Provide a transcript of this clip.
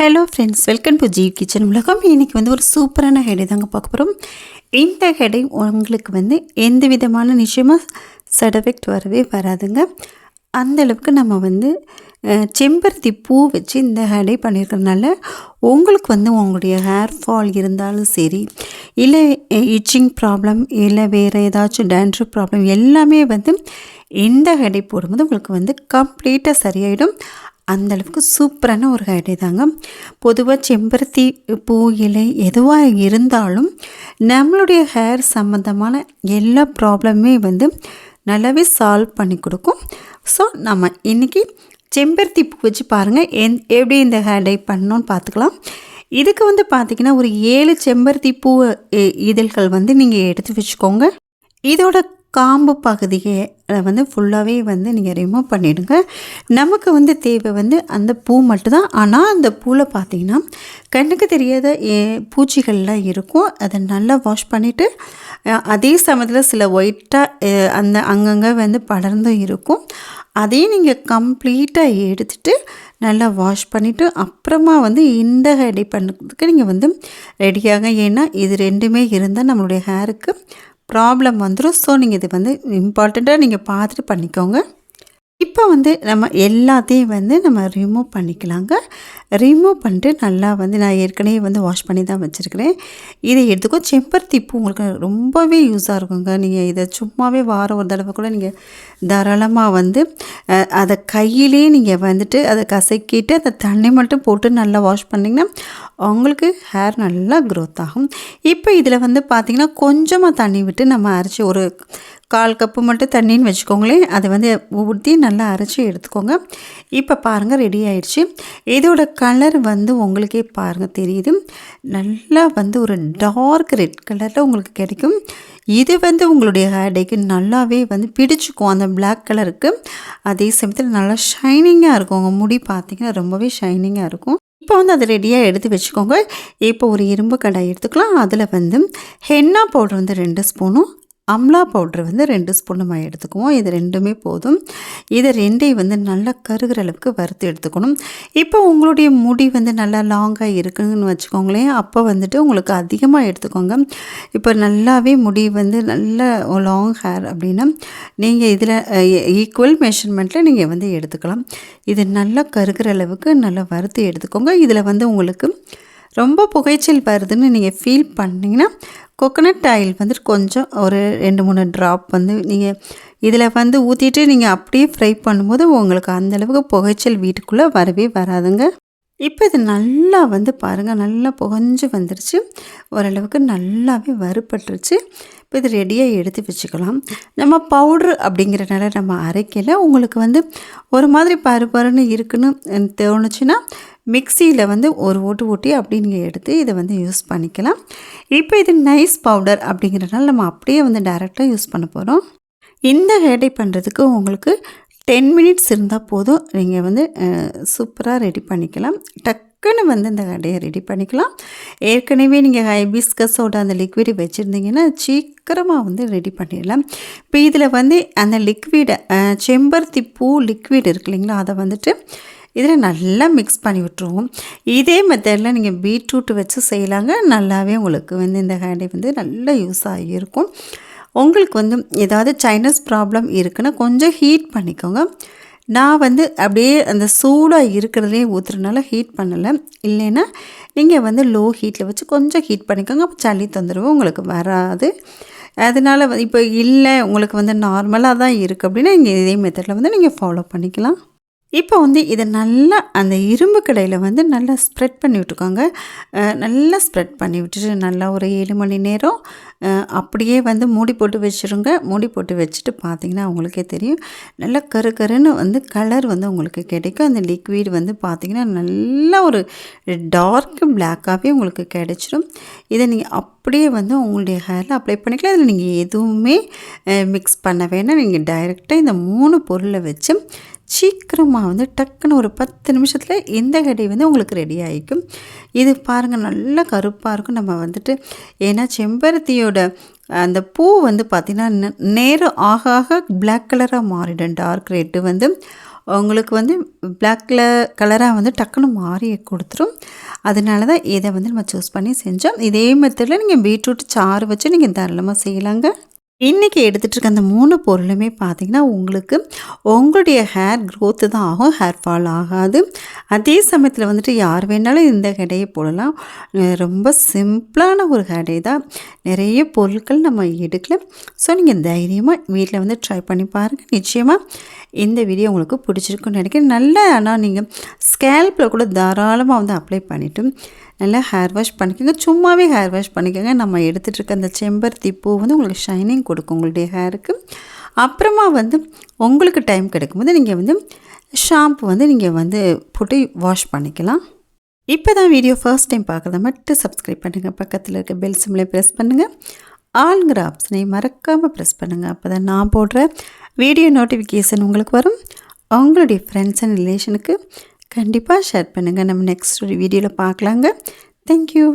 Hello friends welcome to Jeev kitchen உலகம். இன்றைக்கி வந்து ஒரு சூப்பரான ஹெடை தாங்க பார்க்க போகிறோம் இந்த ஹெடை உங்களுக்கு வந்து எந்த விதமான நிச்சயமாக சைட் எஃபெக்ட் வரவே வராதுங்க. அந்தளவுக்கு நம்ம வந்து செம்பருத்தி பூ வச்சு இந்த ஹெடை பண்ணியிருக்கிறதுனால உங்களுக்கு வந்து உங்களுடைய ஹேர் ஃபால் இருந்தாலும் சரி இல்லை இச்சிங் ப்ராப்ளம் இல்லை வேறு ஏதாச்சும் டேண்ட்ரு ப்ராப்ளம் எல்லாமே வந்து இந்த ஹெடை போடும்போது உங்களுக்கு வந்து கம்ப்ளீட்டாக சரியாயிடும். அந்தளவுக்கு சூப்பரான ஒரு ஐடியா தாங்க பொதுவாக செம்பருத்தி பூ இலை எதுவாக இருந்தாலும் நம்மளுடைய ஹேர் சம்மந்தமான எல்லா ப்ராப்ளமுமே வந்து நல்லாவே சால்வ் பண்ணி கொடுக்கும். ஸோ நம்ம இன்றைக்கி செம்பருத்தி பூ வச்சு பாருங்கள் எந் எப்படி இந்த ஹேர் டை பண்ணணும்னு பார்த்துக்கலாம். இதுக்கு வந்து பார்த்திங்கன்னா ஒரு ஏழு செம்பருத்தி பூ இ- இதழ்கள் வந்து நீங்கள் எடுத்து வச்சுக்கோங்க. இதோட காம்பு பகுதியில் வந்து ஃபுல்லாகவே வந்து நீங்கள் ரிமூவ் பண்ணிவிடுங்க நமக்கு வந்து தேவை வந்து அந்த பூ மட்டும்தான். ஆனால் அந்த பூவில் பார்த்திங்கன்னா கண்ணுக்கு தெரியாத ஏ- பூச்சிகள்லாம் இருக்கும். அதை நல்லா வாஷ் பண்ணிவிட்டு அதே சமயத்தில் சில ஒயிட்டாக அந்த அங்கங்கே வந்து படர்ந்தும் இருக்கும். அதையும் நீங்கள் கம்ப்ளீட்டாக எடுத்துட்டு நல்லா வாஷ் பண்ணிவிட்டு அப்புறமா வந்து இந்த ரெடி பண்ணுறதுக்கு நீங்கள் வந்து ரெடியாக ஏன்னா இது ரெண்டுமே இருந்தால் நம்மளுடைய ஹேருக்கு ப்ராப்ளம் வந்துடும் ஸோ நீங்கள் இது வந்து இம்பார்ட்டண்ட்டாக நீங்கள் பார்த்துட்டு பண்ணிக்கோங்க. இப்போ வந்து நம்ம எல்லாத்தையும் வந்து நம்ம ரிமூவ் பண்ணிக்கலாங்க. ரிமூவ் பண்ணிட்டு நல்லா வந்து நான் ஏற்கனவே வந்து வாஷ் பண்ணி தான் வச்சுருக்கிறேன். இதை எடுத்துக்கோ செம்பருத்தி பூ உங்களுக்கு ரொம்பவே யூஸாக இருக்குங்க. நீங்கள் இதை சும்மாவே வாரம் ஒரு தடவை கூட நீங்கள் தாராளமாக வந்து அதை கையிலே நீங்கள் வந்துட்டு அதை கசக்கிட்டு அந்த தண்ணி மட்டும் போட்டு நல்லா வாஷ் பண்ணிங்கன்னா உங்களுக்கு ஹேர் நல்லா க்ரோத் ஆகும். இப்போ இதில் வந்து பார்த்திங்கன்னா கொஞ்சமாக தண்ணி விட்டு நம்ம அரைச்சி ஒரு கால் கப்பு மட்டும் தண்ணின்னு வச்சுக்கோங்களேன் அதை வந்து ஊற்றி நல்லா அரைச்சி எடுத்துக்கோங்க. இப்போ பாருங்கள் ரெடி ஆயிடுச்சு. இதோட கலர் வந்து உங்களுக்கே பாருங்கள் தெரியுது. நல்லா வந்து ஒரு டார்க் ரெட் கலரில் உங்களுக்கு கிடைக்கும். இது வந்து உங்களுடைய ஹேர்டேக்கு நல்லாவே வந்து பிடிச்சிக்கும் அந்த பிளாக் கலருக்கு அதே சமயத்தில் நல்லா ஷைனிங்காக இருக்கும். உங்கள் முடி பார்த்தீங்கன்னா ரொம்பவே ஷைனிங்காக இருக்கும். இப்போ வந்து அதை ரெடியாக எடுத்து வச்சுக்கோங்க. இப்போ ஒரு இரும்பு கடாய் எடுத்துக்கலாம். அதில் வந்து ஹென்னா பவுடர் வந்து ரெண்டு ஸ்பூனும் அம்லா பவுடர் வந்து ரெண்டு ஸ்பூன் நம்ம எடுத்துக்குவோம். இது ரெண்டுமே போதும். இதை ரெண்டையும் வந்து நல்லா கருகிற அளவுக்கு வறுத்து எடுத்துக்கணும். இப்போ உங்களுடைய முடி வந்து நல்லா லாங்காக இருக்குன்னு வச்சுக்கோங்களேன். அப்போ வந்துட்டு உங்களுக்கு அதிகமாக எடுத்துக்கோங்க. இப்போ நல்லாவே முடி வந்து நல்ல லாங் ஹேர் அப்படின்னா நீங்கள் இதில் ஈக்குவல் மெஷர்மெண்ட்டில் நீங்கள் வந்து எடுத்துக்கலாம். இது நல்லா கருகிற அளவுக்கு நல்லா வறுத்து எடுத்துக்கோங்க. இதில் வந்து உங்களுக்கு ரொம்ப புகைச்சல் வருதுன்னு நீங்கள் ஃபீல் பண்ணிங்கன்னா கொக்கனட் ஆயில் வந்துட்டு கொஞ்சம் ஒரு ரெண்டு மூணு ட்ராப் வந்து நீங்கள் இதில் வந்து ஊற்றிட்டு நீங்கள் அப்படியே ஃப்ரை பண்ணும்போது உங்களுக்கு அந்த அளவுக்கு புகைச்சல் வீட்டுக்குள்ளே வரவே வராதுங்க. இப்போ இது நல்லா வந்து பாருங்கள் நல்லா புகஞ்சு வந்துருச்சு. ஓரளவுக்கு நல்லாவே வறுபட்டுருச்சு. இப்போ இது ரெடியாக எடுத்து வச்சுக்கலாம். நம்ம பவுட்ரு அப்படிங்கிறனால நம்ம அரைக்கல. உங்களுக்கு வந்து ஒரு மாதிரி பரு பருன்னு இருக்குன்னு தோணுச்சுன்னா மிக்சியில் வந்து ஒரு ஓட்டு ஓட்டி அப்படி நீங்கள் எடுத்து இதை வந்து யூஸ் பண்ணிக்கலாம். இப்போ இது நைஸ் பவுடர் அப்படிங்கிறனால நம்ம அப்படியே வந்து டைரெக்டாக யூஸ் பண்ண போகிறோம் இந்த ஹேடை பண்ணுறதுக்கு உங்களுக்கு டென் மினிட்ஸ் இருந்தால் போதும். நீங்கள் வந்து சூப்பராக ரெடி பண்ணிக்கலாம். டக்குன்னு வந்து இந்த கடையை ரெடி பண்ணிக்கலாம். ஏற்கனவே நீங்கள் ஹைபிஸ்கஸோட அந்த லிக்விட் வச்சுருந்தீங்கன்னா சீக்கிரமாக வந்து ரெடி பண்ணிடலாம். இப்போ இதில் வந்து அந்த லிக்விடை செம்பருத்தி பூ லிக்விட் இருக்கு இல்லைங்களா அதை வந்துட்டு இதில் நல்லா மிக்ஸ் பண்ணி விட்டுருவோம். இதே மெத்தடில் நீங்கள் பீட்ரூட் வச்சு செய்யலாங்க. நல்லாவே உங்களுக்கு வந்து இந்த ஹேண்டை வந்து நல்லா யூஸ் ஆகியிருக்கும். உங்களுக்கு வந்து ஏதாவது சைனஸ் ப்ராப்ளம் இருக்குன்னா கொஞ்சம் ஹீட் பண்ணிக்கோங்க. நான் வந்து அப்படியே அந்த சூடாக இருக்கிறதுலே ஊற்றுறதுனால ஹீட் பண்ணலை. இல்லைன்னா நீங்கள் வந்து லோ ஹீட்டில் வச்சு கொஞ்சம் ஹீட் பண்ணிக்கோங்க. அப்போ சளி தொந்தரவு உங்களுக்கு வராது. அதனால் இப்போ இல்லை உங்களுக்கு வந்து நார்மலாக தான் இருக்குது அப்படின்னா நீங்கள் இதே மெத்தடில் வந்து நீங்கள் ஃபாலோ பண்ணிக்கலாம். இப்போ வந்து இதை நல்லா அந்த இரும்பு கடையில் வந்து நல்லா ஸ்ப்ரெட் பண்ணி விட்டுக்கோங்க. நல்லா ஸ்ப்ரெட் பண்ணி விட்டுட்டு நல்லா ஒரு ஏழு மணி நேரம் அப்படியே வந்து மூடி போட்டு வச்சுருங்க. மூடி போட்டு வச்சுட்டு பார்த்தீங்கன்னா உங்களுக்கே தெரியும். நல்லா கரு கருன்னு வந்து கலர் வந்து உங்களுக்கு கிடைக்கும். அந்த லிக்விட் வந்து பார்த்தீங்கன்னா நல்லா ஒரு டார்க் பிளாக்காகவே உங்களுக்கு கிடைச்சிடும் இதை நீங்கள் அப்படியே வந்து உங்களுடைய ஹேரில் அப்ளை பண்ணிக்கலாம். இதில் நீங்கள் எதுவுமே மிக்ஸ் பண்ண வேணாம். நீங்கள் டைரெக்டாக இந்த மூணு பொருளை வச்சு சீக்கிரமாக வந்து டக்குன்னு ஒரு பத்து நிமிஷத்தில் இந்த கடை வந்து உங்களுக்கு ரெடி ஆகிக்கும் இது பாருங்கள் நல்லா கருப்பாக இருக்கும். நம்ம வந்துட்டு ஏன்னா செம்பருத்தியோட அந்த பூ வந்து பார்த்திங்கன்னா நே- நேரம் ஆக ஆக பிளாக் கலராக மாறிடும். டார்க் ரெட்டு வந்து. உங்களுக்கு வந்து பிளாக்ல கலராக வந்து டக்குன்னு மாறி கொடுத்துரும். அதனால தான் இதை வந்து நம்ம சூஸ் பண்ணி செஞ்சோம். இதே மெத்தடில் நீங்கள் பீட்ரூட் சாறு வச்சு நீங்கள் தாராளமாக செய்யலாங்க. இன்றைக்கி எடுத்துகிட்டு இருக்க அந்த மூணு பொருளுமே பார்த்திங்கன்னா உங்களுக்கு உங்களுடைய ஹேர் க்ரோத்து தான் ஆகும் ஹேர் ஃபால் ஆகாது. அதே சமயத்தில் வந்துட்டு யார் வேணாலும் இந்த கடையை போடலாம். ரொம்ப சிம்பிளான ஒரு கடை தான் நிறைய பொருட்கள் நம்ம எடுக்கல. ஸோ நீங்கள் தைரியமாக வீட்டில் வந்து ட்ரை பண்ணி பாருங்கள் நிச்சயமாக இந்த வீடியோ உங்களுக்கு பிடிச்சிருக்குன்னு நினைக்கிறேன். நல்ல ஆனால் நீங்கள் ஸ்கேல்பில் கூட தாராளமாக வந்து அப்ளை பண்ணிவிட்டு நல்லா ஹேர் வாஷ் பண்ணிக்கோங்க. சும்மாவே ஹேர் வாஷ் பண்ணிக்கோங்க. நம்ம எடுத்துகிட்டு இருக்க அந்த செம்பருத்தி பூ வந்து உங்களுக்கு ஷைனிங் கொடுக்கும் உங்களுடைய ஹேருக்கு அப்புறமா வந்து உங்களுக்கு டைம் கிடைக்கும்போது நீங்கள் வந்து ஷாம்பு வந்து நீங்கள் வந்து போட்டு வாஷ் பண்ணிக்கலாம். இப்போ தான் வீடியோ ஃபர்ஸ்ட் டைம் பார்க்குறத மட்டும் சப்ஸ்கிரைப் பண்ணுங்கள் பக்கத்தில் இருக்க பெல் சிம்லே ப்ரெஸ் பண்ணுங்கள் ஆளுங்கிற ஆப்ஷனை மறக்காமல் ப்ரெஸ் பண்ணுங்கள் அப்போ தான் நான் போடுற வீடியோ நோட்டிஃபிகேஷன் உங்களுக்கு வரும். அவங்களுடைய ஃப்ரெண்ட்ஸ் அண்ட் ரிலேஷனுக்கு கண்டிப்பாக ஷேர் பண்ணுங்கள் நம்ம நெக்ஸ்ட் ஒரு வீடியோவில் பார்க்கலாங்க. தேங்க்யூ